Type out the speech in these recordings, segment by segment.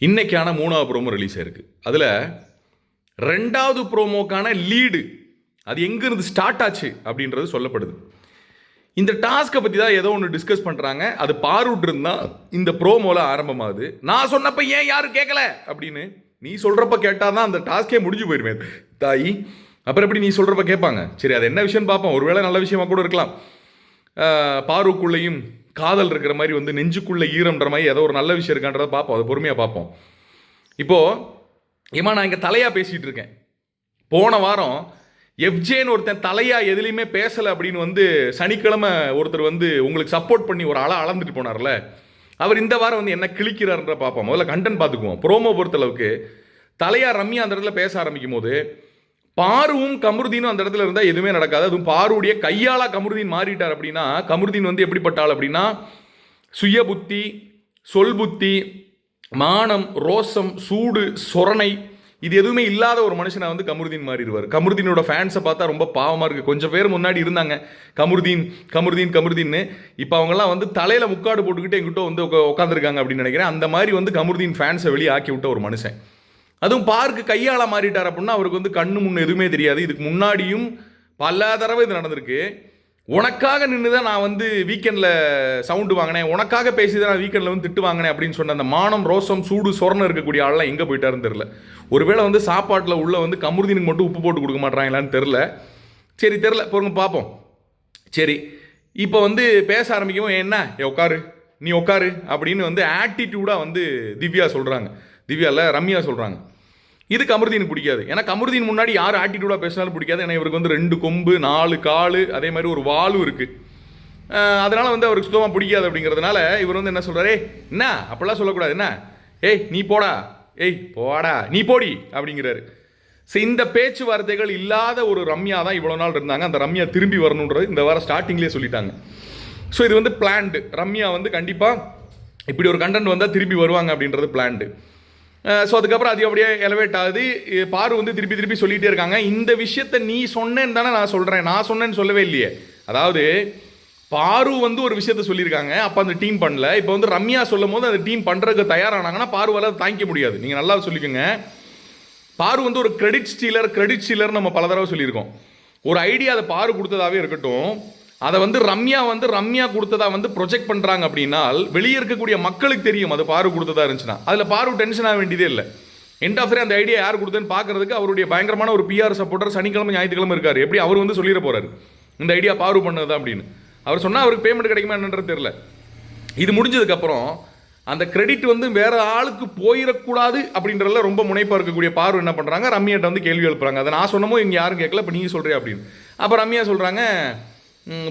இன்றைக்கான மூணாவது promo release ஆயிருக்கு. அதில் ரெண்டாவது ப்ரோமோக்கான லீடு அது எங்கேருந்து ஸ்டார்ட் ஆச்சு அப்படின்றது சொல்லப்படுது. இந்த டாஸ்க்கை பற்றி தான் ஏதோ ஒன்று டிஸ்கஸ் பண்ணுறாங்க அது பாருட்டு இருந்தால் இந்த ப்ரோமோவில் ஆரம்பமாகுது. நான் சொன்னப்போ ஏன் யாரும் கேட்கல அப்படின்னு நீ சொல்கிறப்ப கேட்டால் தான் அந்த டாஸ்க்கே முடிஞ்சு போயிருமே தாய். அப்புறம் எப்படி நீ சொல்கிறப்ப கேட்பாங்க? சரி அது என்ன விஷயம்னு பார்ப்போம். ஒருவேளை நல்ல விஷயமா கூட இருக்கலாம். ஆஹ் பாருக்குள்ளேயும் காதல் இருக்கிற மாதிரி வந்து நெஞ்சுக்குள்ளே ஈரம்ன்ற மாதிரி ஏதோ ஒரு நல்ல விஷயம் இருக்கான்றதை பார்ப்போம். அதை பொறுமையாக பார்ப்போம். இப்போது ஏமா நான் இங்கே தலையாக பேசிகிட்டு இருக்கேன். போன வாரம் எஃப்ஜேன்னு ஒருத்தன் தலையாக எதுலேயுமே பேசலை அப்படின்னு வந்து சனிக்கிழமை ஒருத்தர் வந்து உங்களுக்கு சப்போர்ட் பண்ணி ஒரு ஆளாக அளந்துட்டு போனார்ல. அவர் இந்த வாரம் வந்து என்ன கிழிக்கிறாருன்ற பார்ப்போம். முதல்ல கண்டென்ட் பார்த்துக்குவோம். ப்ரோமோ பொறுத்தளவுக்கு தலையாக ரம்யா அந்த இடத்துல பேச ஆரம்பிக்கும் போது பாருவும் கமருதீனும் அந்த இடத்துல இருந்தால் எதுவுமே நடக்காது. அதுவும் பாருடைய கையால் கமருதீன் மாறிட்டார் அப்படின்னா கமருதீன் வந்து எப்படிப்பட்டாள் அப்படின்னா சுய புத்தி சொல் புத்தி மானம் ரோசம் சூடு சொரணை இது எதுவுமே இல்லாத ஒரு மனுஷனை வந்து கமருதீன் மாறிடுவார். கமருதீனோட ஃபேன்ஸை பார்த்தா ரொம்ப பாவமாக இருக்குது கொஞ்சம் பேர் முன்னாடி இருந்தாங்க. கமருதீன் கமருதீன் கமருதீன்னு. இப்போ அவங்கெல்லாம் வந்து தலையில் முக்காடு போட்டுக்கிட்டு எங்கிட்ட வந்து உட்காந்துருக்காங்க அப்படின்னு நினைக்கிறேன். அந்த மாதிரி வந்து கமருதீன் ஃபேன்ஸை வெளியே ஆக்கி விட்ட ஒரு மனுஷன். அதுவும் பார்க்கு கையாள மாறிட்டார் அப்படின்னா அவருக்கு வந்து கண்ணு முன்னு எதுவுமே தெரியாது. இதுக்கு முன்னாடியும் பல தடவை இது நடந்திருக்கு. உனக்காக நின்று தான் நான் வந்து வீக்கெண்டில் சவுண்டு வாங்கினேன். உனக்காக பேசி தான் நான் வீக்கெண்டில் வந்து திட்டு வாங்கினேன் அப்படின்னு சொன்ன அந்த மானம் ரோசம் சூடு சொரணம் இருக்கக்கூடிய ஆள்லாம் எங்கே போயிட்டாருன்னு தெரில ஒருவேளை வந்து சாப்பாட்டில் உள்ள வந்து கமுருதினுக்கு மட்டும் உப்பு போட்டு கொடுக்க மாட்டாங்களான்னு தெரில சரி தெரில பொறுங்க பார்ப்போம் சரி இப்போ வந்து பேச ஆரம்பிக்கவும் என்ன? உட்காரு. நீ உட்காரு. அப்படின்னு வந்து ஆட்டிடியூடாக வந்து திவ்யா சொல்கிறாங்க திவ்யாவில் ரம்யா சொல்கிறாங்க இது கமருதீனுக்கு பிடிக்காது. ஏன்னா கமருதீன் முன்னாடி யார் ஆட்டிடியூடாக பேசினாலும் பிடிக்காது. ஏன்னா இவருக்கு வந்து ரெண்டு கொம்பு நாலு காலு அதே மாதிரி ஒரு வாலும் இருக்குது அதனால் வந்து அவருக்கு சுத்தமாக பிடிக்காது அப்படிங்கிறதுனால இவர் வந்து என்ன சொல்கிறாரே என்ன? அப்படிலாம் சொல்லக்கூடாது. என்ன? ஏய் நீ போடா. ஏய் போடா. நீ போடி. அப்படிங்கிறாரு. ஸோ இந்த பேச்சுவார்த்தைகள் இல்லாத ஒரு ரம்யா தான் இவ்வளோ நாள் இருந்தாங்க. அந்த ரம்யா திரும்பி வரணுன்றது இந்த வாரம் ஸ்டார்டிங்லேயே சொல்லிட்டாங்க. ஸோ இது வந்து பிளான்டு ரம்யா வந்து கண்டிப்பாக இப்படி ஒரு கண்டென்ட் வந்தால் திரும்பி வருவாங்க அப்படின்றது பிளான்டு ஸோ அதுக்கப்புறம் அது அப்படியே எலவேட் ஆகுது. பாரு வந்து திருப்பி திருப்பி சொல்லிகிட்டே இருக்காங்க. இந்த விஷயத்த நீ சொன்னேன்னு தானே நான் சொல்கிறேன் நான் சொன்னேன்னு சொல்லவே இல்லையே. அதாவது பாரு வந்து ஒரு விஷயத்த சொல்லியிருக்காங்க. அப்போ அந்த டீம் பண்ணல. இப்போ வந்து ரம்யா சொல்லும் போது அந்த டீம் பண்ணுறதுக்கு தயாரானாங்கன்னா பார்வால் அதை தாங்கிக்க முடியாது. நீங்கள் நல்லா சொல்லிக்கோங்க. பாரு வந்து ஒரு கிரெடிட் ஸ்டீலர் கிரெடிட் ஸ்டீலர் நம்ம பல தடவை சொல்லியிருக்கோம். ஒரு ஐடியா அதை பாரு கொடுத்ததாவே இருக்கட்டும். அதை வந்து ரம்யா வந்து ரம்யா கொடுத்ததா வந்து ப்ரொஜெக்ட் பண்ணுறாங்க அப்படின்னால் வெளியே இருக்கக்கூடிய மக்களுக்கு தெரியும் அது பாரு கொடுத்ததா இருந்துச்சுன்னா. அதில் பாரு டென்ஷன் ஆக வேண்டியதே இல்லை. எண்ட் ஆஃப் அந்த ஐடியா யார் கொடுத்தேன்னு பார்க்கறதுக்கு அவருடைய பயங்கரமான ஒரு பிஆர் சப்போர்ட்டர் சனிக்கிழமை ஞாயிற்றுக்கிழமை இருக்கார். எப்படி அவர் வந்து சொல்லிட போறாரு? இந்த ஐடியா பாரு பண்ணது அப்படின்னு. அவர் சொன்னால் அவருக்கு பேமெண்ட் கிடைக்குமா என்னன்றது தெரியல. இது முடிஞ்சதுக்கப்புறம் அந்த கிரெடிட் வந்து வேற ஆளுக்கு போயிடக்கூடாது அப்படின்றதுல ரொம்ப முனைப்பாக இருக்கக்கூடிய பார்வை என்ன பண்ணுறாங்க ரம்யாட்ட வந்து கேள்வி எழுப்புறாங்க. அதை நான் சொன்னமோ இங்கே யாரும் கேட்கல இப்போ நீங்கள் சொல்கிறே அப்படின்னு. அப்போ ரம்யா சொல்கிறாங்க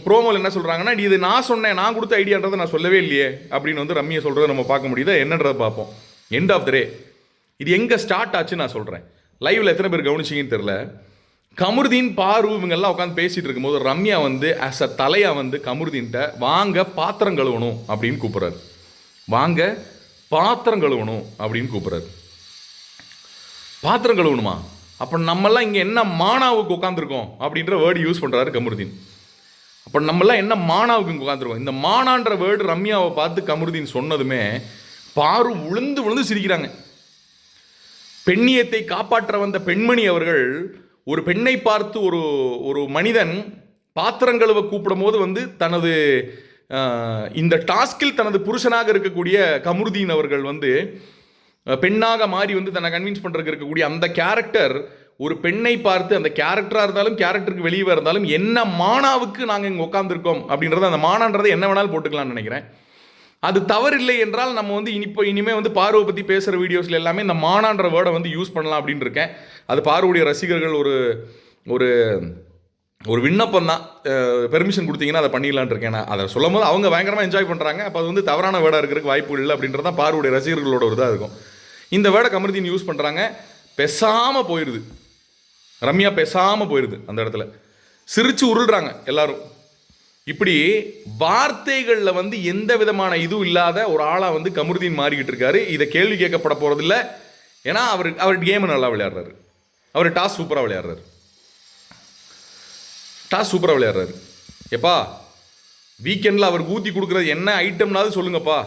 ப்ரோமோவில் என்ன சொல்கிறாங்கன்னா இது நான் சொன்னேன் நான் கொடுத்த ஐடியான்றதை நான் சொல்லவே இல்லையே அப்படின்னு வந்து ரம்மியை சொல்கிறத நம்ம பார்க்க முடியுது. என்னன்றதை பார்ப்போம். எண்ட் ஆஃப் த டே இது எங்கே ஸ்டார்ட் ஆச்சு நான் சொல்கிறேன் லைவில் எத்தனை பேர் கவனிச்சிங்கன்னு தெரில கமருதீன் பாரு இவங்கெல்லாம் உட்காந்து பேசிகிட்டு இருக்கும்போது ரம்யா வந்து ஆஸ் அ தலையா வந்து கமருதீன்ட்ட வாங்க பாத்திரம் கழுவணும் அப்படின்னு கூப்பிட்றாரு. வாங்க பாத்திரம் கழுவணும் அப்படின்னு கூப்பிட்றாரு. பாத்திரம் கழுவணுமா? அப்போ நம்மெல்லாம் இங்கே என்ன மானாவுக்கு உட்காந்துருக்கோம் அப்படின்ற வேர்டு யூஸ் பண்ணுறாரு கமருதீன். அப்போ நம்மெல்லாம் என்ன மானாவுக்கு உட்காந்துருவோம் இந்த மானான்ற வேர்டு ரம்யாவை பார்த்து கமருதீன் சொன்னதுமே பாரு உளுந்து விழுந்து சிரிக்கிறாங்க. பெண்ணியத்தை காப்பாற்ற வந்த பெண்மணி அவர்கள் ஒரு பெண்ணை பார்த்து ஒரு ஒரு மனிதன் பாத்திரங்கழுவை கூப்பிடும் போது வந்து தனது இந்த டாஸ்கில் தனது புருஷனாக இருக்கக்கூடிய கமருதீன் அவர்கள் வந்து பெண்ணாக மாறி வந்து தன்னை கன்வின்ஸ் பண்ணுறதுக்கு இருக்கக்கூடிய அந்த கேரக்டர் ஒரு பெண்ணை பார்த்து அந்த கேரக்டராக இருந்தாலும் கேரக்டருக்கு வெளியே இருந்தாலும் என்ன மானாவுக்கு நாங்கள் இங்கே உட்காந்துருக்கோம் அப்படின்றது அந்த மானான்றதை என்ன வேணாலும் போட்டுக்கலாம்னு நினைக்கிறேன். அது தவறில்லை என்றால் நம்ம வந்து இனிப்போ இனிமேல் வந்து பார்வை பற்றி பேசுகிற வீடியோஸில் எல்லாமே இந்த மானான்ற வேர்டை வந்து யூஸ் பண்ணலாம் அப்படின்னு இருக்கேன். அது பார்வையுடைய ரசிகர்கள் ஒரு ஒரு ஒரு விண்ணப்பம் தான். பெர்மிஷன் கொடுத்தீங்கன்னா அதை பண்ணிடலான் இருக்கேன். நான் அதை சொல்லும் போது அவங்க பயங்கரமாக என்ஜாய் பண்ணுறாங்க அப்போ அது வந்து தவறான வேர்டாக இருக்கிறதுக்கு வாய்ப்பு இல்லை அப்படின்றது தான் பார்வையுடைய ரசிகர்களோட ஒரு இதாக இருக்கும். இந்த வேர்டை கமருதீன் யூஸ் பண்ணுறாங்க பெசாமல் போயிடுது ரம்யா பேசாமல் போயிடுது அந்த இடத்துல. சிரிச்சு உருள்றாங்க எல்லாரும். இப்படி வார்த்தைகளில் வந்து எந்த விதமான இதுவும் இல்லாத ஒரு ஆளாக வந்து கமருதீன் மாறிக்கிட்டு இருக்காரு. இதை கேள்வி கேட்கப்பட போகிறதில்ல ஏன்னா அவர் அவர் கேமு நல்லா விளையாடுறாரு. அவர் டாஸ் சூப்பராக விளையாடுறாரு. டாஸ் சூப்பராக விளையாடுறாரு. எப்பா வீக்கெண்டில் அவருக்கு ஊற்றி கொடுக்குறது என்ன ஐட்டம்னாவது சொல்லுங்கப்பா.